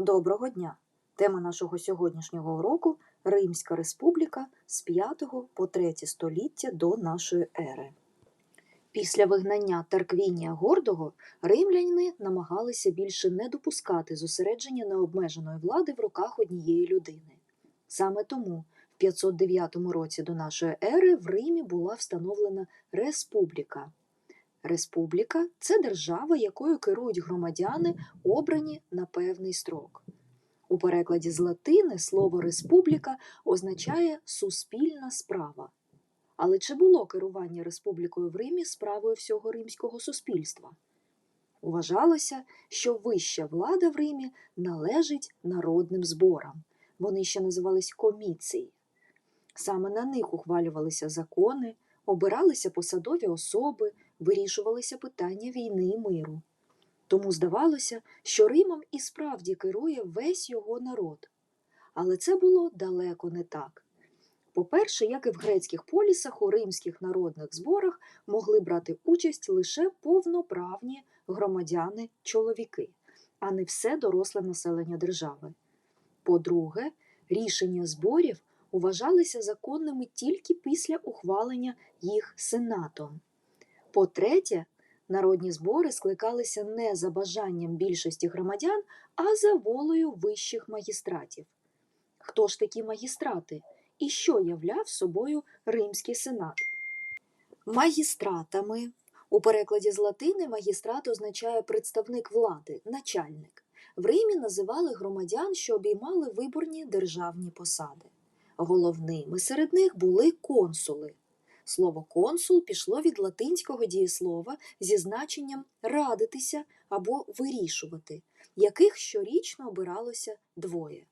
Доброго дня! Тема нашого сьогоднішнього уроку Римська республіка з 5 по 3 століття до нашої ери. Після вигнання Тарквінія Гордого римляни намагалися більше не допускати зосередження необмеженої влади в руках однієї людини. Саме тому в 509 році до нашої ери в Римі була встановлена республіка. Республіка це держава, якою керують громадяни, обрані на певний строк. У перекладі з латини слово республіка означає суспільна справа. Але чи було керування республікою в Римі справою всього римського суспільства? Вважалося, що вища влада в Римі належить народним зборам. Вони ще називались коміції. Саме на них ухвалювалися закони, обиралися посадові особи, вирішувалися питання війни і миру. Тому здавалося, що Римом і справді керує весь його народ. Але це було далеко не так. По-перше, як і в грецьких полісах, у римських народних зборах могли брати участь лише повноправні громадяни-чоловіки, а не все доросле населення держави. По-друге, рішення зборів вважалися законними тільки після ухвалення їх сенатом. По-третє, народні збори скликалися не за бажанням більшості громадян, а за волею вищих магістратів. Хто ж такі магістрати і що являв собою Римський сенат? Магістратами у перекладі з латини магістрат означає представник влади, начальник. В Римі називали громадян, що обіймали виборні державні посади. Головними серед них були консули. Слово консул пішло від латинського дієслова зі значенням радитися або вирішувати, яких щорічно обиралося двоє.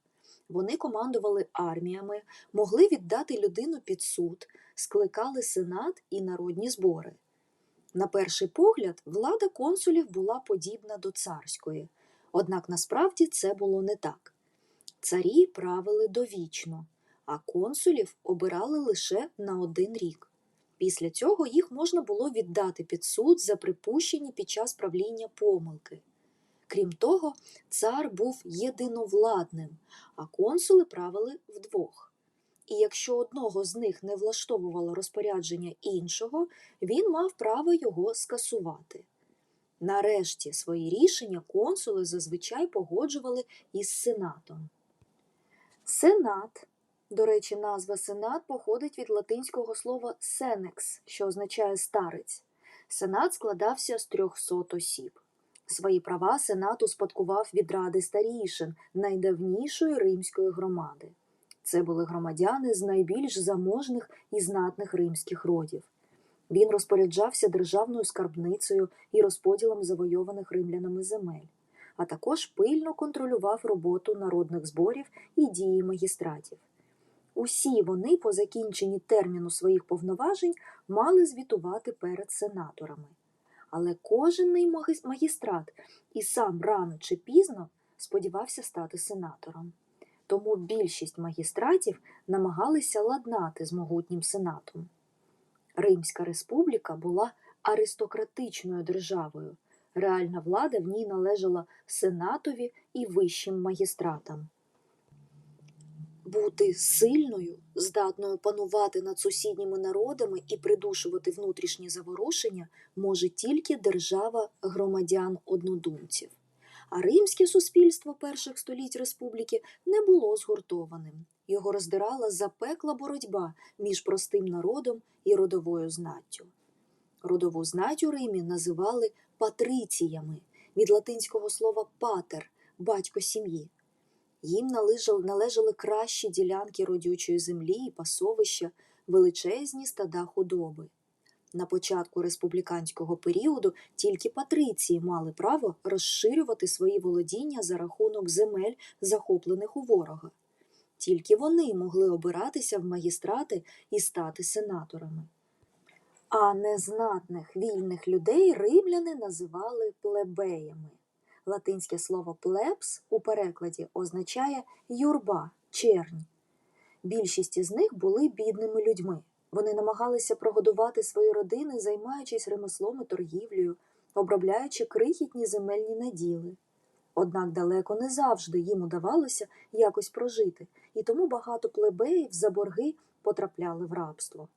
Вони командували арміями, могли віддати людину під суд, скликали сенат і народні збори. На перший погляд, влада консулів була подібна до царської, однак насправді це було не так. Царі правили довічно, а консулів обирали лише на один рік. Після цього їх можна було віддати під суд за припущені під час правління помилки. Крім того, цар був єдиновладним, а консули правили вдвох. І якщо одного з них не влаштовувало розпорядження іншого, він мав право його скасувати. Нарешті свої рішення консули зазвичай погоджували із сенатом. Сенат до речі, назва сенат походить від латинського слова сенекс, що означає старець. Сенат складався з 300 осіб. Свої права сенат успадкував від ради старішин найдавнішої римської громади. Це були громадяни з найбільш заможних і знатних римських родів. Він розпоряджався державною скарбницею і розподілом завойованих римлянами земель, а також пильно контролював роботу народних зборів і дії магістратів. Усі вони по закінченні терміну своїх повноважень мали звітувати перед сенаторами. Але кожен магістрат і сам рано чи пізно сподівався стати сенатором. Тому більшість магістратів намагалися ладнати з могутнім сенатом. Римська республіка була аристократичною державою. Реальна влада в ній належала сенатові і вищим магістратам. Бути сильною, здатною панувати над сусідніми народами і придушувати внутрішні заворушення може тільки держава громадян однодумців. А римське суспільство перших століть республіки не було згуртованим. Його роздирала запекла боротьба між простим народом і родовою знаттю. Родову знать у Римі називали патриціями від латинського слова патер батько сім'ї. Їм належали, кращі ділянки родючої землі і пасовища, величезні стада худоби. На початку республіканського періоду тільки патриції мали право розширювати свої володіння за рахунок земель, захоплених у ворога. Тільки вони могли обиратися в магістрати і стати сенаторами. А незнатних вільних людей римляни називали плебеями. Латинське слово плебс у перекладі означає юрба, чернь. Більшість із них були бідними людьми. Вони намагалися прогодувати свої родини, займаючись ремеслом і торгівлею, обробляючи крихітні земельні наділи. Однак далеко не завжди їм удавалося якось прожити, і тому багато плебеїв за борги потрапляли в рабство.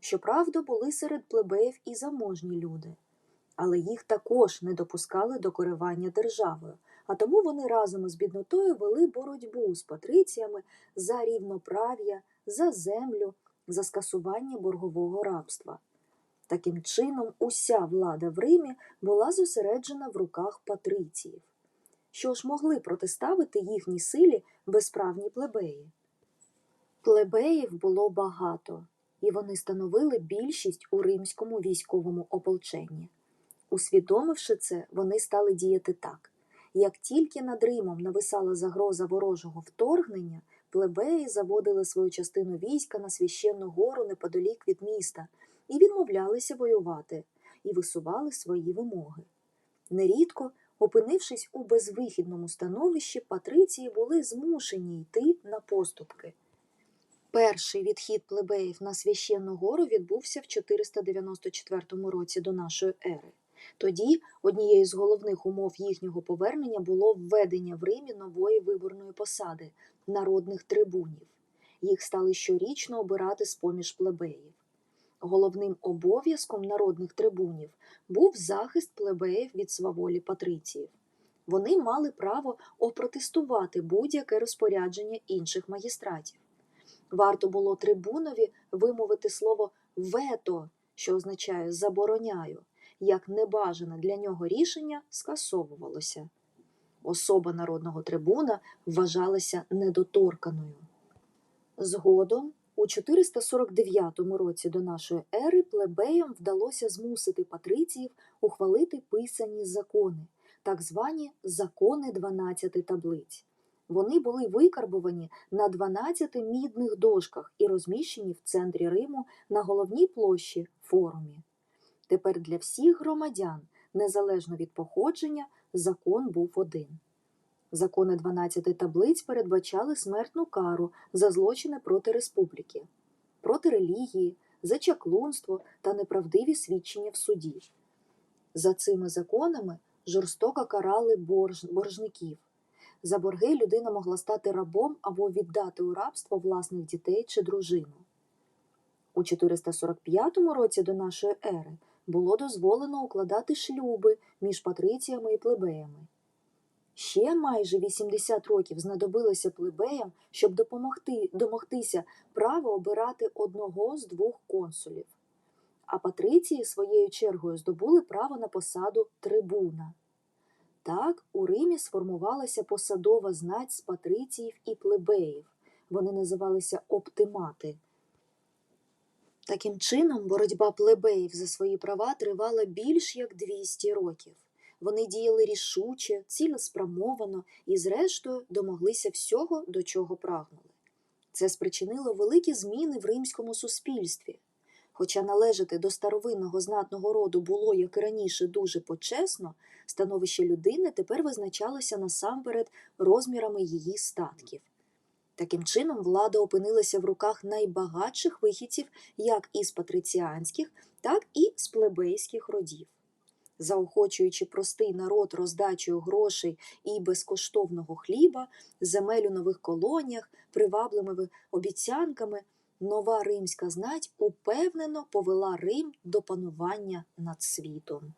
Щоправда, були серед плебеїв і заможні люди, але їх також не допускали до керування державою, а тому вони разом із біднотою вели боротьбу з патриціями за рівноправ'я, за землю, за скасування боргового рабства. Таким чином, уся влада в Римі була зосереджена в руках патриціїв, що ж могли протиставити їхній силі безправні плебеї. Плебеїв було багато, і вони становили більшість у римському військовому ополченні. Усвідомивши це, вони стали діяти так. Як тільки над Римом нависала загроза ворожого вторгнення, плебеї заводили свою частину війська на священну гору неподалік від міста і відмовлялися воювати, і висували свої вимоги. Нерідко, опинившись у безвихідному становищі, патриції були змушені йти на поступки. Перший відхід плебеїв на священну гору відбувся в 494 році до нашої ери. Тоді однією з головних умов їхнього повернення було введення в Римі нової виборної посади народних трибунів. Їх стали щорічно обирати з поміж плебеїв. Головним обов'язком народних трибунів був захист плебеїв від сваволі патриціїв. Вони мали право опротестувати будь-яке розпорядження інших магістратів. Варто було трибунові вимовити слово вето, що означає забороняю, як небажане для нього рішення скасовувалося. Особа народного трибуна вважалася недоторканою. Згодом, у 449 році до нашої ери, плебеям вдалося змусити патриціїв ухвалити писані закони, так звані закони 12 таблиць. Вони були викарбовані на 12 мідних дошках і розміщені в центрі Риму на головній площі форумі. Тепер для всіх громадян, незалежно від походження, закон був один. Закони 12 таблиць передбачали смертну кару за злочини проти республіки, проти релігії, за чаклунство та неправдиві свідчення в суді. За цими законами жорстоко карали борж... боржників. За борги людина могла стати рабом або віддати у рабство власних дітей чи дружину. У 445 році до нашої ери було дозволено укладати шлюби між патриціями і плебеями. Ще майже 80 років знадобилося плебеям, щоб допомогти, домогтися права обирати одного з двох консулів. А патриції своєю чергою здобули право на посаду трибуна. Так у Римі сформувалася посадова знать з патриціїв і плебеїв. Вони називалися оптимати. Таким чином, боротьба плебеїв за свої права тривала більш як 200 років. Вони діяли рішуче, цілеспрямовано і, зрештою, домоглися всього, до чого прагнули. Це спричинило великі зміни в римському суспільстві. Хоча належати до старовинного знатного роду було, як і раніше, дуже почесно, становище людини тепер визначалося насамперед розмірами її статків. Таким чином, влада опинилася в руках найбагатших вихідців як із патриціанських, так і з плебейських родів. Заохочуючи простий народ роздачею грошей і безкоштовного хліба, земель у нових колоніях, привабливими обіцянками, нова римська знать упевнено повела Рим до панування над світом.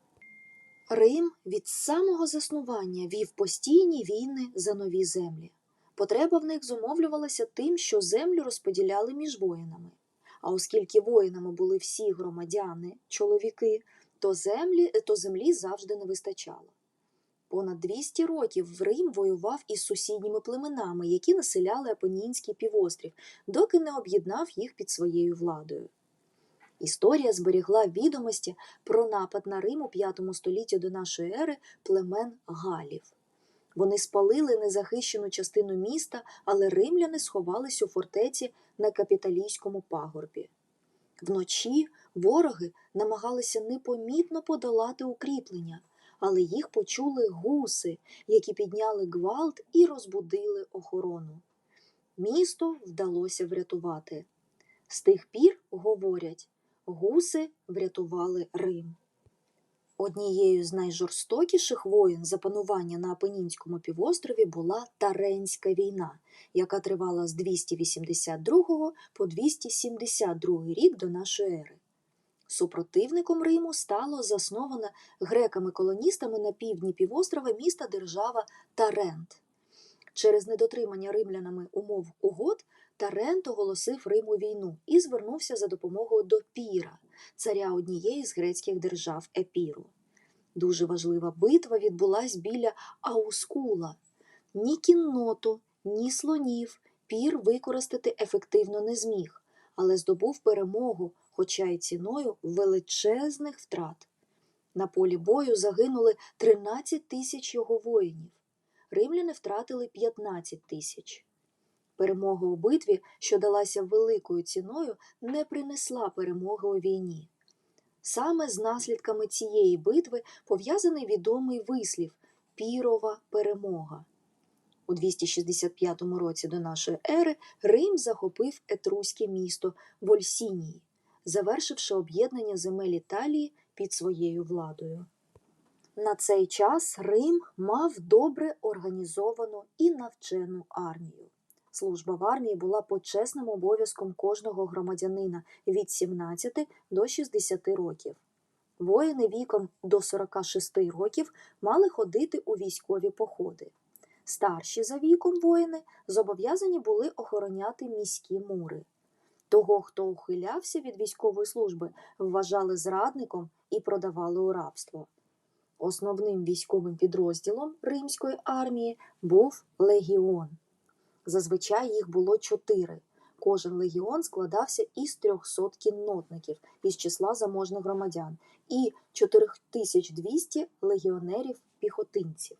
Рим від самого заснування вів постійні війни за нові землі. Потреба в них зумовлювалася тим, що землю розподіляли між воїнами. А оскільки воїнами були всі громадяни, чоловіки, то землі, то землі завжди не вистачало. Понад 200 років Рим воював із сусідніми племенами, які населяли Апенінський півострів, доки не об'єднав їх під своєю владою. Історія зберігла відомості про напад на Рим у V столітті до нашої ери племен Галів. Вони спалили незахищену частину міста, але римляни сховались у фортеці на капіталійському пагорбі. Вночі вороги намагалися непомітно подолати укріплення, але їх почули гуси, які підняли гвалт і розбудили охорону. Місто вдалося врятувати. З тих пір, говорять, гуси врятували Рим. Однією з найжорстокіших воєн за панування на Апенінському півострові була Таренська війна, яка тривала з 282 по 272 рік до нашої ери. Супротивником Риму стало засноване греками-колоністами на півдні півострова міста держава Тарент. Через недотримання римлянами умов угод Тарент оголосив Риму війну і звернувся за допомогою до Піра, царя однієї з грецьких держав Епіру. Дуже важлива битва відбулась біля Аускула. Ні кінноту, ні слонів Пір використати ефективно не зміг, але здобув перемогу, хоча й ціною величезних втрат. На полі бою загинули 13 тисяч його воїнів. Римляни втратили 15 тисяч. Перемога у битві, що далася великою ціною, не принесла перемоги у війні. Саме з наслідками цієї битви пов'язаний відомий вислів Пірова перемога. У 265 році до нашої ери Рим захопив етруське місто Вольсінії, завершивши об'єднання земель Італії під своєю владою. На цей час Рим мав добре організовану і навчену армію. Служба в армії була почесним обов'язком кожного громадянина від 17 до 60 років. Воїни віком до 46 років мали ходити у військові походи. Старші за віком воїни зобов'язані були охороняти міські мури. Того, хто ухилявся від військової служби, вважали зрадником і продавали у рабство. Основним військовим підрозділом римської армії був легіон. Зазвичай їх було чотири. Кожен легіон складався із 300 кіннотників із числа заможних громадян і 4200 легіонерів-піхотинців.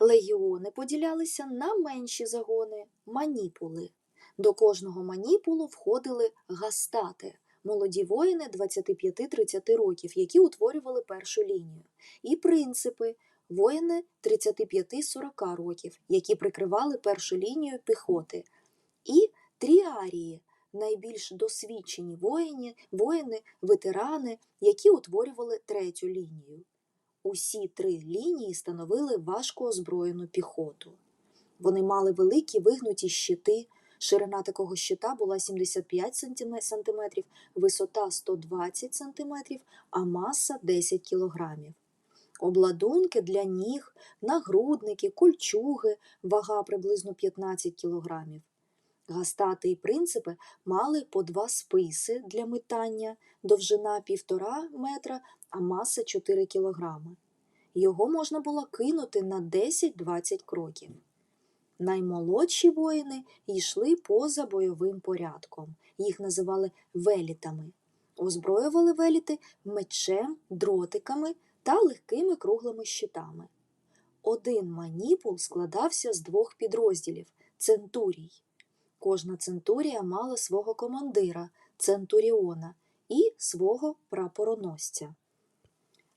Легіони поділялися на менші загони маніпули. До кожного маніпулу входили гастати молоді воїни 25-30 років, які утворювали першу лінію, і принципи воїни 35-40 років, які прикривали першу лінію піхоти, і тріарії найбільш досвідчені воїни, воїни, ветерани, які утворювали третю лінію. Усі три лінії становили важко озброєну піхоту. Вони мали великі вигнуті щити. Ширина такого щита була 75 см, висота 120 см, а маса 10 кг. Обладунки для ніг, нагрудники, кольчуги, вага приблизно 15 кг. Гастати і принципи мали по два списи для метання, довжина 1,5 метра, а маса 4 кг. Його можна було кинути на 10-20 кроків. Наймолодші воїни йшли поза бойовим порядком. Їх називали велітами. Озброювали веліти мечем, дротиками та легкими круглими щитами. Один маніпул складався з двох підрозділів центурій. Кожна центурія мала свого командира, центуріона, і свого прапороносця.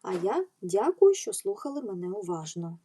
А я дякую, що слухали мене уважно.